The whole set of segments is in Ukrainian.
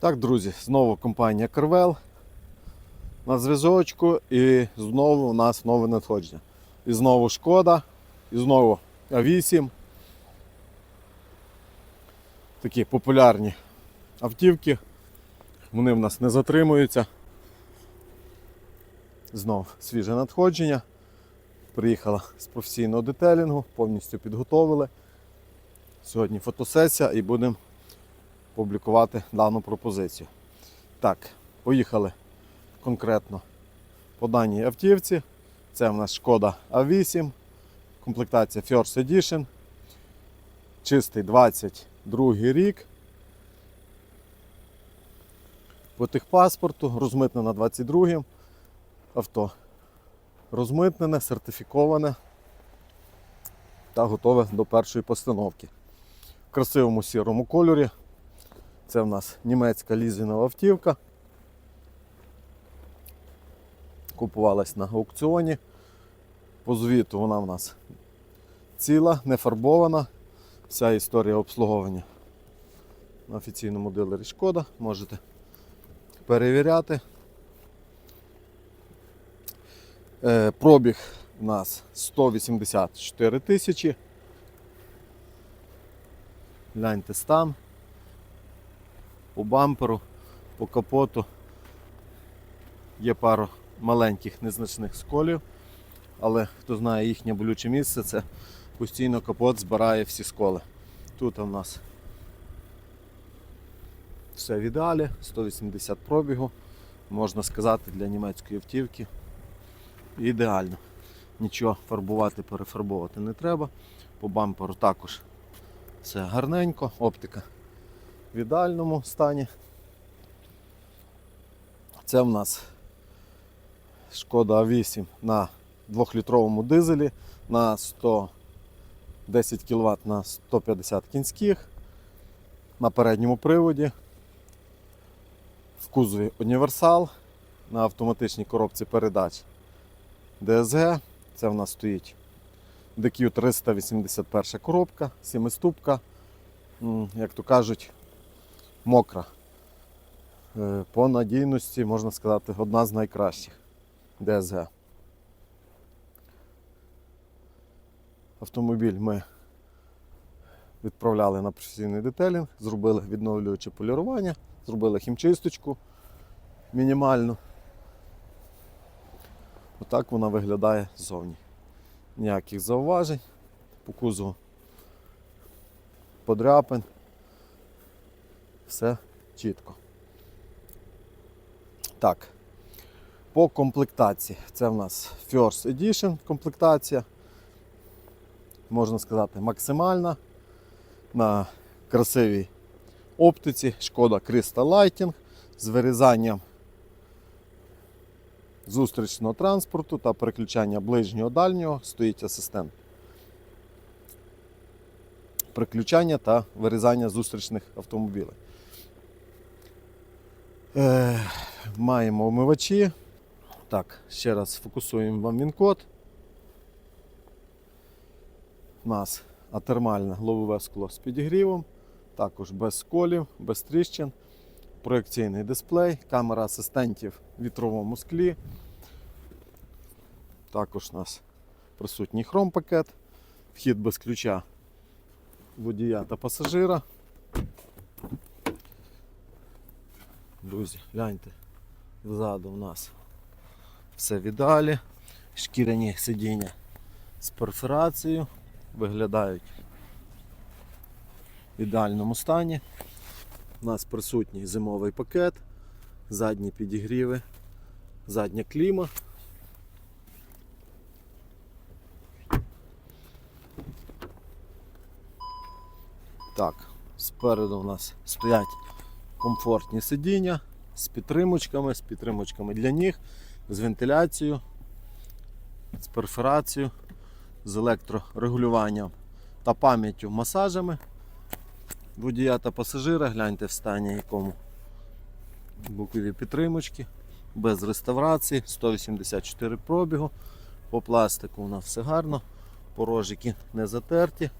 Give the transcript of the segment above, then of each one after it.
Так, друзі, знову компанія Карвел на зв'язочку і знову у нас нове надходження. І знову шкода, і знову А8. Такі популярні автівки. Вони в нас не затримуються. Знов свіже надходження. Приїхала з професійного детелінгу, повністю підготовили. Сьогодні фотосесія і будемо публікувати дану пропозицію. Так, поїхали конкретно по даній автівці. Це в нас шкода А8, комплектація First Edition, чистий 22 рік. По техпаспорту розмитнена 22 авто. Розмитнене, сертифіковане та готове до першої постановки. В красивому сірому кольорі. Це в нас німецька лізінова автівка. Купувалась на аукціоні. По звіту вона в нас ціла, не фарбована. Вся історія обслуговування на офіційному дилері шкода. Можете перевіряти. Е, Пробіг у нас 184 тисячі. Гляньте стан. По бамперу, по капоту є пару маленьких незначних сколів, але хто знає їхнє болюче місце, це постійно капот збирає всі сколи. Тут у нас все в ідеалі, 180 пробігу, можна сказати, для німецької автівки. Ідеально. Нічого фарбувати, перефарбовувати не треба. По бамперу також все гарненько, оптика в ідеальному стані. Це в нас шкода А8 на 2-літровому дизелі на 110 кВт на 150 кінських на передньому приводі. В кузові універсал на автоматичній коробці передач DSG. Це в нас стоїть DQ 381 коробка, 7-ступка, як то кажуть, мокра. Е, По надійності, можна сказати, одна з найкращих DSG. Автомобіль ми відправляли на професійний детелінг, зробили відновлююче полірування, зробили хімчисточку мінімальну. Отак вона виглядає ззовні. Ніяких зауважень по кузову подряпин. Все чітко. Так. По комплектації. Це в нас First Edition комплектація. Можна сказати, максимальна. На красивій оптиці. Шкода Crystal Lighting з вирізанням зустрічного транспорту та переключання ближнього дальнього стоїть асистент. Переключання та вирізання зустрічних автомобілів. Е, маємо омивачі. Так, ще раз фокусуємо вам він-код. У нас атермальне головове скло з підігрівом, також без сколів, без тріщин, проекційний дисплей, камера асистентів в вітровому склі. Також у нас присутній хром-пакет, вхід без ключа водія та пасажира. Друзі, гляньте, ззаду у нас все в ідеалі, шкіряні сидіння з перфорацією, виглядають в ідеальному стані. У нас присутній зимовий пакет, задні підігріви, задня кліма. Так, спереду у нас стоять комфортні сидіння з підтримочками, з підтримочками для ніг, з вентиляцією, з перфорацією, з електрорегулюванням та пам'яттю масажами водія та пасажира. Гляньте в стані якому бокові підтримочки, без реставрації, 184 пробігу. По пластику у нас все гарно, порожики не затерті.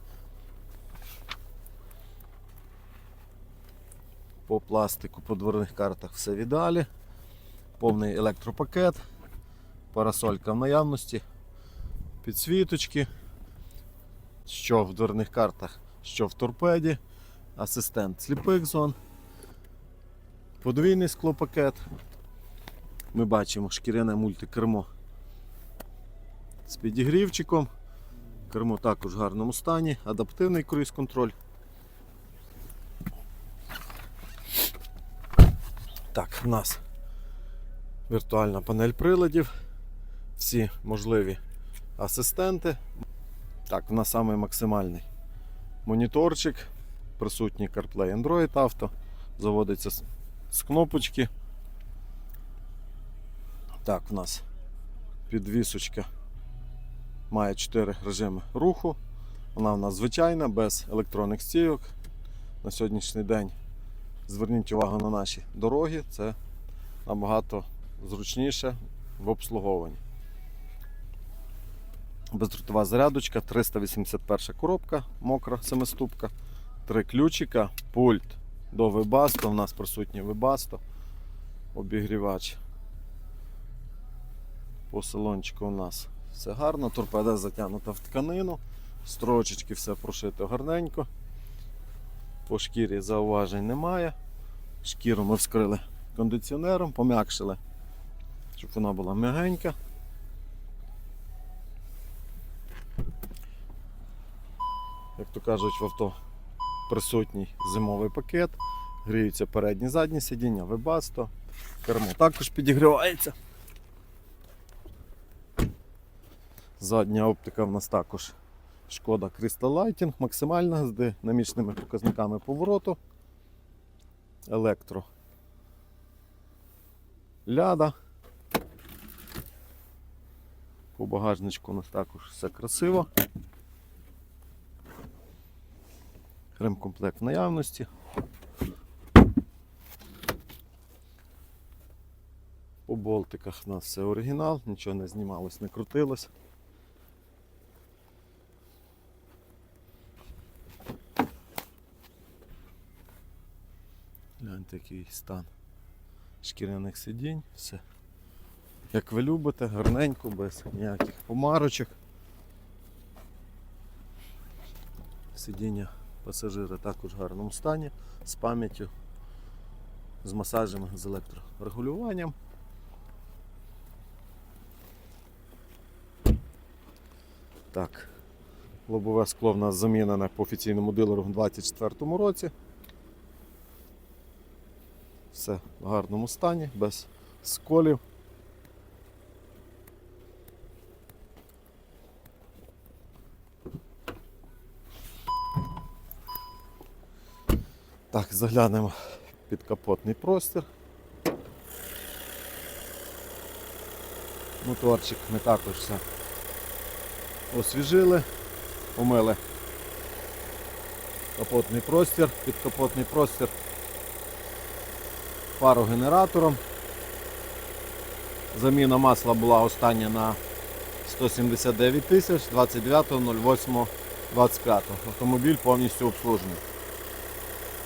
По пластику, по дверних картах все в ідеалі. Повний електропакет, парасолька в наявності, підсвіточки, що в дверних картах, що в торпеді, асистент сліпих зон, подвійний склопакет. Ми бачимо шкіряне мультикермо з підігрівчиком. Кермо також в гарному стані, адаптивний круїз-контроль. Так, в нас віртуальна панель приладів, всі можливі асистенти. Так, в нас самий максимальний моніторчик, присутній CarPlay Android Auto, заводиться з, кнопочки. Так, в нас підвісочка має 4 режими руху. Вона в нас звичайна, без електронних стійок. На сьогоднішній день зверніть увагу на наші дороги, це набагато зручніше в обслуговуванні. Бездротова зарядочка, 381 коробка, мокра семиступка, три ключика, пульт до Webasto, у нас присутній Webasto, обігрівач. По салончику у нас все гарно, торпеда затягнута в тканину, строчечки все прошито гарненько. По шкірі зауважень немає. Шкіру ми вскрили кондиціонером, пом'якшили, щоб вона була м'ягенька. Як то кажуть, в авто присутній зимовий пакет, гріються передні задні сидіння, вебасто, кермо також підігрівається. Задня оптика в нас також шкода Crystal Lighting, максимальна з динамічними показниками повороту. Електро. Ляда. По багажничку у нас також все красиво. Ремкомплект в наявності. По болтиках у нас все оригінал, нічого не знімалось, не крутилось. Гляньте, який стан шкіряних сидінь, все. Як ви любите, гарненько, без ніяких помарочок. Сидіння пасажира також в гарному стані, з пам'яттю, з масажами, з електрорегулюванням. Так, лобове скло в нас замінене по офіційному дилеру в 2024 році. Все в гарному стані, без сколів. Так, заглянемо під капотний простір. Моторчик ми також все освіжили, помили капотний простір, підкапотний простір парогенератором. Заміна масла була остання на 179 тисяч 29.08.25. Автомобіль повністю обслужений.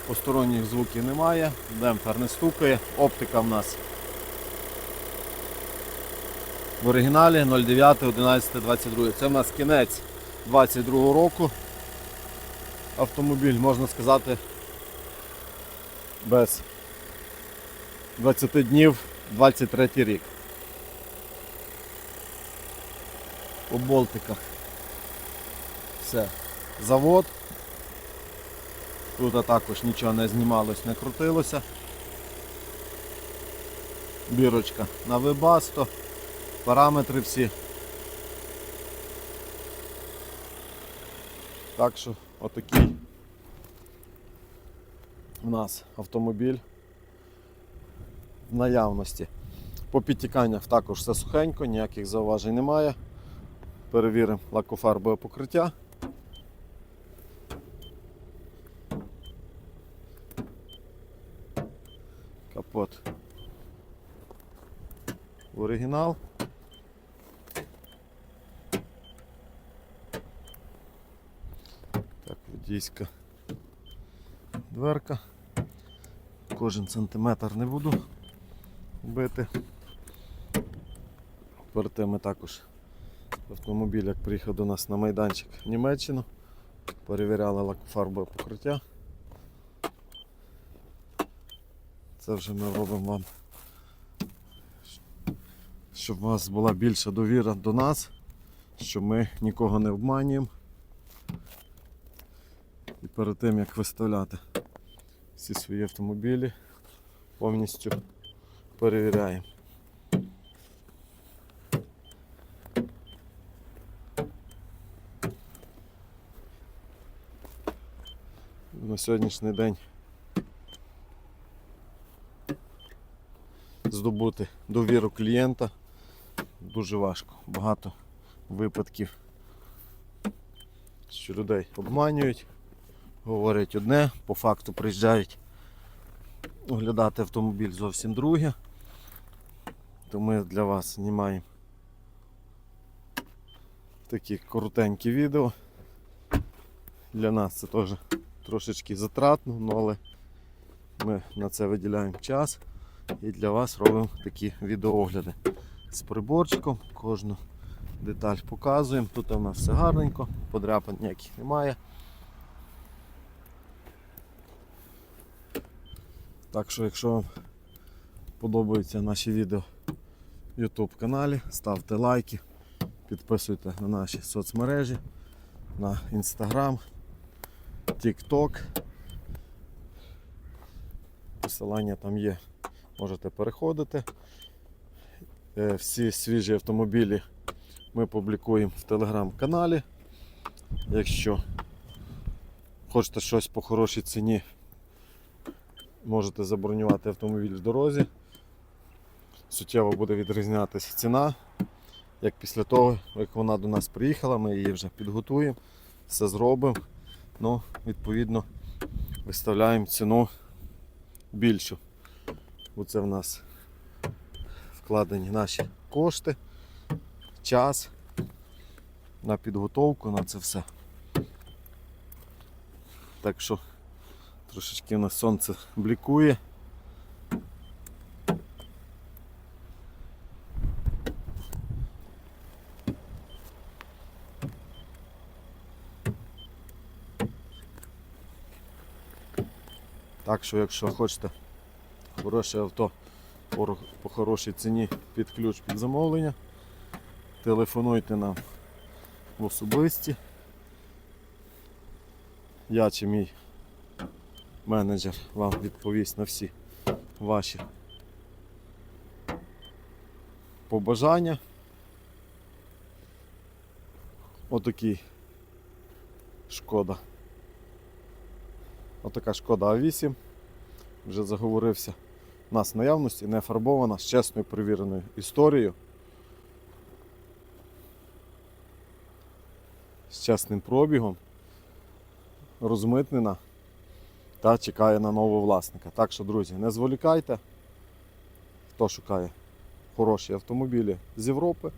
Посторонніх звуків немає, демпфер не стукає, оптика в нас в оригіналі 09.11.22. Це в нас кінець 22 року. Автомобіль, можна сказати, без 20 днів 23 рік. По болтиках. Все. Завод. Тут також нічого не знімалось, не крутилося. Бірочка на вебасто. Параметри всі. Так що отакий у нас автомобіль в наявності. По підтіканнях також все сухенько, ніяких зауважень немає. Перевіримо лакофарбове покриття. Капот. Оригінал. Так, водійська дверка. Кожен сантиметр не буду бити. Перед тим ми також автомобіль, як приїхав до нас на майданчик в Німеччину, перевіряли лакофарбове покриття. Це вже ми робимо вам, щоб у вас була більша довіра до нас, що ми нікого не обманюємо. І перед тим як виставляти всі свої автомобілі, повністю перевіряємо. На сьогоднішній день здобути довіру клієнта дуже важко. Багато випадків, що людей обманюють, говорять одне, по факту приїжджають оглядати автомобіль зовсім друге. То ми для вас знімаємо такі коротенькі відео. Для нас це теж трошечки затратно, ну, але ми на це виділяємо час і для вас робимо такі відеоогляди з приборчиком. Кожну деталь показуємо. Тут у нас все гарненько, подряпин ніяких немає. Так що, якщо вам подобаються наші відео в YouTube каналі, ставте лайки, підписуйте на наші соцмережі, на Instagram, TikTok. Посилання там є, можете переходити. Е, Всі свіжі автомобілі ми публікуємо в телеграм-каналі. Якщо хочете щось по хорошій ціні, можете забронювати автомобіль в дорозі. Суттєво буде відрізнятися ціна. Як після того, як вона до нас приїхала, ми її вже підготуємо, все зробимо. Ну, відповідно, виставляємо ціну більшу. Бо це в нас вкладені наші кошти, час на підготовку, на це все. Так що трошечки у нас сонце блікує. Так що, якщо хочете хороше авто по хорошій ціні під ключ під замовлення, телефонуйте нам в особисті. Я чи мій менеджер вам відповість на всі ваші побажання. Отакий шкода. Отака шкода А8. Вже заговорився. У нас наявності не фарбована з чесною перевіреною історією. З чесним пробігом. Розмитнена та чекає на нового власника. Так що, друзі, не зволікайте. Хто шукає хороші автомобілі з Європи,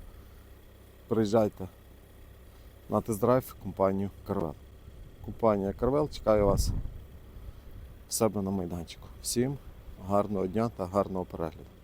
приїжджайте на тест-драйв компанію Карвел. Компанія Карвел чекає вас в себе на майданчику. Всім гарного дня та гарного перегляду.